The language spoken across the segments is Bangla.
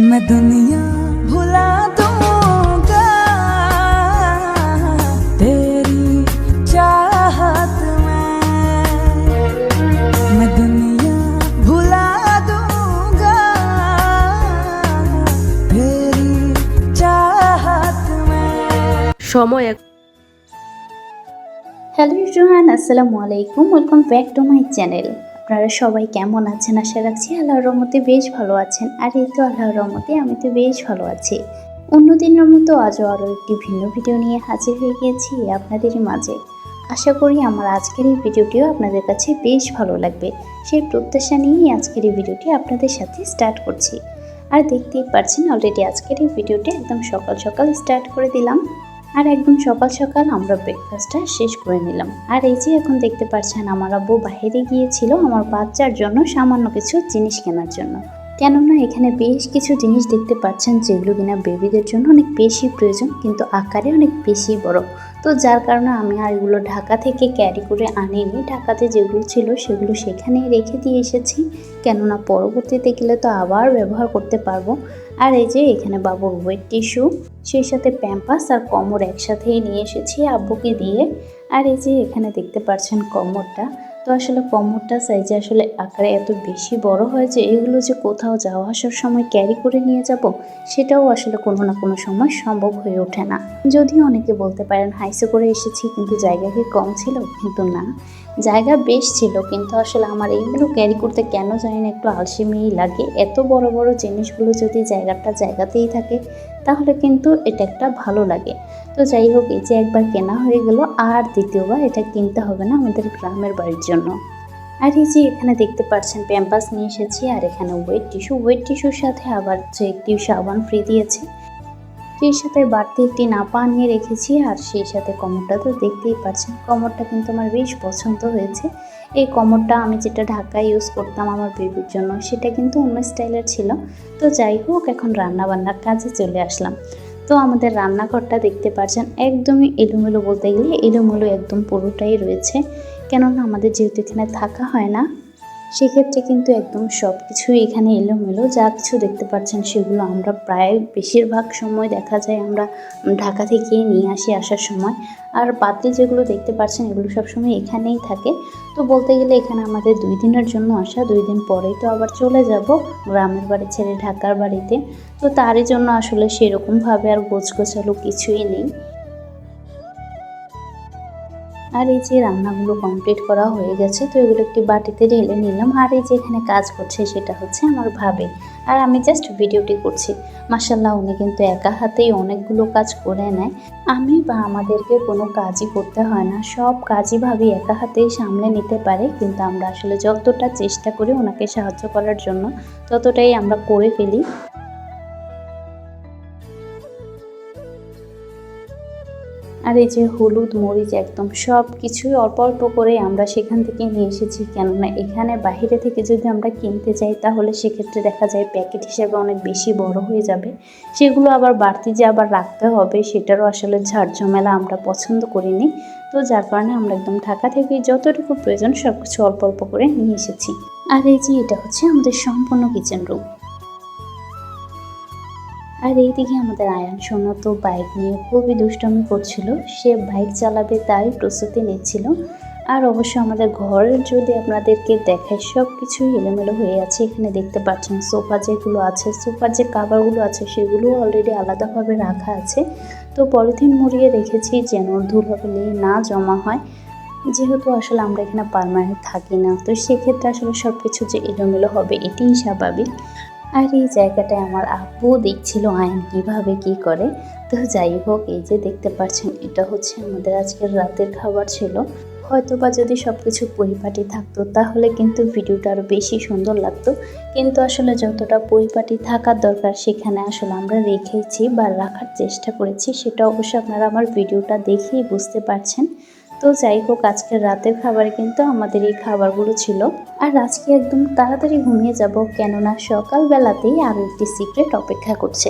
मैं दुनिया भुला दूंगा तेरी चाहत में मैं दुनिया भुला दूंगा तेरी चाहत में সময় এক হ্যালো ইভরিওয়ান আসসালামু আলাইকুম welcome back to my channel আপনারা সবাই কেমন আছেন? আশা রাখছি আল্লাহর রহমতে বেশ ভালো আছেন। আর এই তো আল্লাহর রহমতে আমি তো বেশ ভালো আছি। অন্যদিনের মতো আজও আরও একটি ভিন্ন ভিডিও নিয়ে হাজির হয়ে গিয়েছি আপনাদেরই মাঝে। আশা করি আমার আজকের এই ভিডিওটিও আপনাদের কাছে বেশ ভালো লাগবে। সেই প্রত্যাশা নিয়েই আজকের এই ভিডিওটি আপনাদের সাথে স্টার্ট করছি। আর দেখতেই পারছেন অলরেডি আজকের এই ভিডিওটি একদম সকাল সকাল স্টার্ট করে দিলাম। আর একদম সকাল সকাল আমরা ব্রেকফাস্টটা শেষ করে নিলাম। আর এই যে এখন দেখতে পাচ্ছেন, আমার আব্বু বাইরে গিয়েছিল আমার বাচ্চার জন্য সামান্য কিছু জিনিস কেনার জন্য। কেননা এখানে বেশ কিছু জিনিস দেখতে পাচ্ছেন যেগুলো কিনা বেবিদের জন্য অনেক বেশি প্রয়োজন, কিন্তু আকারে অনেক বেশি বড়। তো যার কারণে আমি আর এগুলো ঢাকা থেকে ক্যারি করে আনিনি। ঢাকাতে যেগুলো ছিল সেগুলো সেখানেই রেখে দিয়ে এসেছি। কেননা পরবর্তীতে গেলে তো আবার ব্যবহার করতে পারব। আর এই যে এখানে বাবুর ওয়েট টিস্যু সেই সাথে প্যাম্পাস আর কমর একসাথেই নিয়ে এসেছি আব্বুকে দিয়ে। আর এই যে এখানে দেখতে পাচ্ছেন কমরটা। তো আসলে কমরটা সাইজে আসলে আকারে এত বেশি বড় হয় যে এগুলো যে কোথাও যাওয়া আসার সময় ক্যারি করে নিয়ে যাব, সেটাও আসলে কোনো না কোনো সময় সম্ভব হয়ে ওঠে না। যদিও অনেকে বলতে পারেন হাইসে করে এসেছি কিন্তু জায়গা কি কম ছিল? কিন্তু না। জায়গা বেশ ছিল, কিন্তু আসলে আমার এইগুলো ক্যারি করতে কেন জানি না, একটু আলসেমিই লাগে। এত বড় বড় জিনিসগুলো যদি জায়গাটা জায়গাতেই থাকে, তাহলে কিন্তু এটা একটা ভালো লাগে। তো যাই হোক, এই যে একবার কেনা হয়ে গেল, আর দ্বিতীয়বার এটা কিনতে হবে না আমাদের গ্রামের বাড়ির জন্য। আর এই যে এখানে দেখতে পাচ্ছেন প্যাম্পাস নিয়ে এসেছি, আর এখানে ওয়েট টিস্যু ওয়েট টিস্যুর সাথে আবার যে একটি সাবান ফ্রি দিয়েছে। সেই সাথে বাড়তি একটি নাপা নিয়ে রেখেছি, আর সেই সাথে কমরটা তো দেখতেই পাচ্ছেন, কমরটা কিন্তু আমার বেশ পছন্দ হয়েছে। এই কমরটা আমি যেটা ঢাকায় ইউজ করতাম আমার বেবির জন্য, সেটা কিন্তু অন্য স্টাইলের ছিল। তো যাই হোক, এখন রান্নাবান্নার কাজে চলে আসলাম। তো আমাদের রান্নাঘরটা দেখতে পাচ্ছেন, একদমই এলোমেলো বলতে গেলে এলোমেলো একদম পুরোটাই রয়েছে। কেননা আমাদের যেহেতু এখানে থাকা হয় না সেক্ষেত্রে কিন্তু একদম সব কিছুই এখানে এলোমেলো, যা কিছু দেখতে পাচ্ছেন সেগুলো আমরা প্রায় বেশিরভাগ সময় দেখা যায় আমরা ঢাকা থেকে নিয়ে আসি আসার সময়। আর পাত্রে যেগুলো দেখতে পাচ্ছেন এগুলো সবসময় এখানেই থাকে। তো বলতে গেলে এখানে আমাদের দুই দিনের জন্য আসা, দুই দিন পরেই তো আবার চলে যাব গ্রামের বাড়ি ছেড়ে ঢাকার বাড়িতে। তো তারই জন্য আসলে সেরকমভাবে আর গোছগোছালো কিছুই নেই। আর এই যে রান্নাগুলো কমপ্লিট করা হয়ে গেছে, তো এগুলো একটি বাটিতে ঢেলে নিলাম। আর এই যে এখানে কাজ করছে, সেটা হচ্ছে আমার ভাবে। আর আমি জাস্ট ভিডিওটি করছি। মাসাল্লাহ উনি কিন্তু একা হাতেই অনেকগুলো কাজ করে নেয়। আমি বা আমাদেরকে কোনো কাজই করতে হয় না। সব কাজই ভাবি একা হাতেই সামলে নিতে পারে, কিন্তু আমরা আসলে যতটা চেষ্টা করি ওনাকে সাহায্য করার জন্য, ততটাই আমরা করে ফেলি। আর এই যে হলুদ, মরিচ একদম সব কিছুই অল্প অল্প করে আমরা সেখান থেকে নিয়ে এসেছি। কেননা এখানে বাইরে থেকে যদি আমরা কিনতে যাই, তাহলে সেক্ষেত্রে দেখা যায় প্যাকেট হিসেবে অনেক বেশি বড় হয়ে যাবে। সেগুলো আবার বাড়তি যে আবার রাখতে হবে, সেটারও আসলে ঝাড়ঝামেলা আমরা পছন্দ করিনি। তো যার কারণে আমরা একদম ঢাকা থেকে যতটুকু প্রয়োজন সব কিছু অল্প অল্প করে নিয়ে এসেছি। আর এই যে এটা হচ্ছে আমাদের সম্পূর্ণ কিচেন রুম আর এইদিকে আমাদের আয়ান সোনা তো বাইক নিয়ে খুবই দুষ্টমি করছিল। সে বাইক চালাবে তাই প্রস্তুতি নিচ্ছিল। আর অবশ্য আমাদের ঘরের যদি আপনাদেরকে দেখায় সব কিছুই এলোমেলো হয়ে আছে। এখানে দেখতে পাচ্ছেন সোফা যেগুলো আছে সোফার যে কাভারগুলো আছে, সেগুলো অলরেডি আলাদাভাবে রাখা আছে। তো পলিথিন মুড়িয়ে রেখেছি যেন ধুলোবালি না জমা হয়। যেহেতু আসলে আমরা এখানে পারমানেন্ট থাকি না, তো সেক্ষেত্রে আসলে সব কিছু যে এলোমেলো হবে, এটিই স্বাভাবিক। আর এই জায়গাটায় আমার আব্বু দেখছিল আয়ন কীভাবে কি করে। তো যাই হোক, এই যে দেখতে পাচ্ছেন, এটা হচ্ছে আমাদের আজকের রাতের খাবার ছিল। হয়তো বা যদি সব কিছু পরিপাটি থাকতো, তাহলে কিন্তু ভিডিওটা আরও বেশি সুন্দর লাগতো। কিন্তু আসলে যতটা পরিপাটি থাকার দরকার, সেখানে আসলে আমরা রেখেছি বা রাখার চেষ্টা করেছি, সেটা অবশ্য আপনারা আমার ভিডিওটা দেখেই বুঝতে পারছেন। তো যাই হোক, আজকের রাতের খাবারে কিন্তু আমাদের এই খাবারগুলো ছিল। আর আজকে একদম তাড়াতাড়ি ঘুমিয়ে যাব, কেননা সকালবেলাতেই আরও একটি সিক্রেট অপেক্ষা করছে।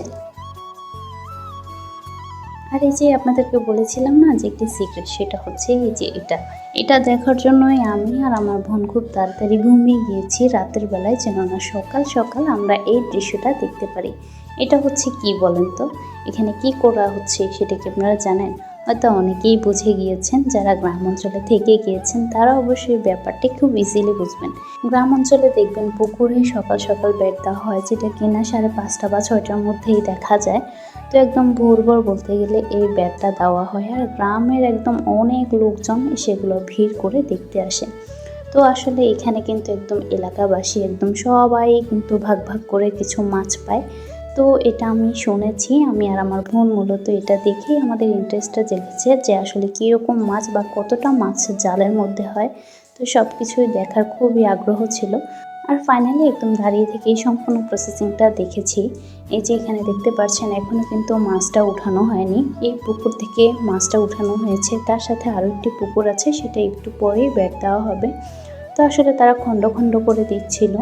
আর এই যে আপনাদেরকে বলেছিলাম না যে একটি সিক্রেট সেটা হচ্ছে এই যে এটা। এটা দেখার জন্যই আমি আর আমার বোন খুব তাড়াতাড়ি ঘুমিয়ে গিয়েছি, রাতের বেলায় যেন না সকাল সকাল আমরা এই দৃশ্যটা দেখতে পারি। এটা হচ্ছে কি বলেন তো? এখানে কি করা হচ্ছে সেটা কি আপনারা জানেন? হয়তো অনেকেই বুঝে গিয়েছেন, যারা গ্রাম অঞ্চলে থেকে গিয়েছেন, তারা অবশ্যই ব্যাপারটি খুব ইজিলি বুঝবেন। গ্রাম অঞ্চলে দেখবেন পুকুরে সকাল সকাল বের দেওয়া হয়, যেটা কিনা সাড়ে পাঁচটা বা ছয়টার মধ্যেই দেখা যায়। তো একদম ভোর ভোর বলতে গেলে এই ব্যাটটা দেওয়া হয় আর গ্রামের একদম অনেক লোকজন সেগুলো ভিড় করে দেখতে আসে। তো আসলে এখানে কিন্তু একদম এলাকাবাসী একদম সবাই কিন্তু ভাগ ভাগ করে কিছু মাছ পায়। তো এটা আমি শুনেছি, আমি আর আমার বোন মূলত এটা দেখেই আমাদের ইন্টারেস্টটা জেগেছে যে আসলে কীরকম মাছ বা কতটা মাছ জালের মধ্যে হয়। তো সব কিছুই দেখার খুবই আগ্রহ ছিল। আর ফাইনালি একদম দাঁড়িয়ে থেকেই সম্পূর্ণ প্রসেসিংটা দেখেছি। এই যে এখানে দেখতে পাচ্ছেন এখনও কিন্তু মাছটা উঠানো হয়নি। এই পুকুর থেকে মাছটা উঠানো হয়েছে, তার সাথে আরও একটি পুকুর আছে, সেটা একটু পরেই বের দেওয়া হবে। তো আসলে তারা খণ্ড খণ্ড করে দিচ্ছিল।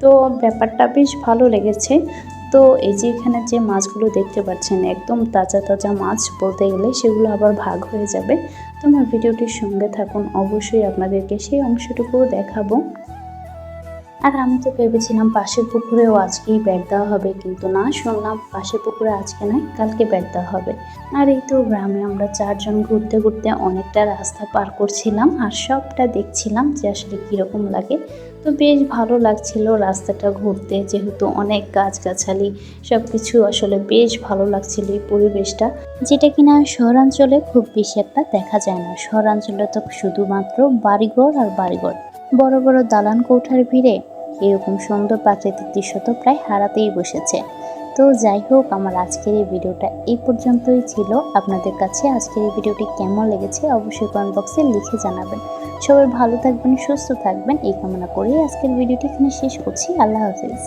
তো ব্যাপারটা বেশ ভালো লেগেছে। তো এই যে এখানে যে মাছগুলো দেখতে পাচ্ছেন, একদম তাজা তাজা মাছ বলতে গেলে সেগুলো আবার ভাগ হয়ে যাবে। তো আমার ভিডিওটির সঙ্গে থাকুন, অবশ্যই আপনাদেরকে সেই অংশটুকুও দেখাবো। আর আমি তো ভেবেছিলাম পাশের পুকুরেও আজকেই ব্যাট দেওয়া হবে, কিন্তু না, শুনলাম পাশের পুকুরে আজকে নয়, কালকে ব্যাট দেওয়া হবে। আর এই তো গ্রামে আমরা চারজন ঘুরতে ঘুরতে অনেকটা রাস্তা পার করছিলাম, আর সবটা দেখছিলাম যে আসলে কীরকম লাগে। তো বেশ ভালো লাগছিল রাস্তাটা ঘুরতে, যেহেতু অনেক গাছগাছালি সব কিছু আসলে বেশ ভালো লাগছিল এই পরিবেশটা, যেটা কিনা শহরাঞ্চলে খুব বেশি একটা দেখা যায় না। শহরাঞ্চলে তো শুধুমাত্র বাড়িঘর আর বাড়িঘর। বড় বড় দালান কোঠার ভিড়ে এরকম সুন্দর প্রাকৃতিক দৃশ্য তো প্রায় হারাতেই বসেছে। তো যাই হোক, আমার আজকের এই ভিডিওটা এই পর্যন্তই ছিল। আপনাদের কাছে আজকের এই ভিডিওটি কেমন লেগেছে অবশ্যই কমেন্ট বক্সে লিখে জানাবেন। সবাই ভালো থাকবেন, সুস্থ থাকবেন। এই কামনা করেই আজকের ভিডিওটি এখানে শেষ করছি। আল্লাহ হাফিজ।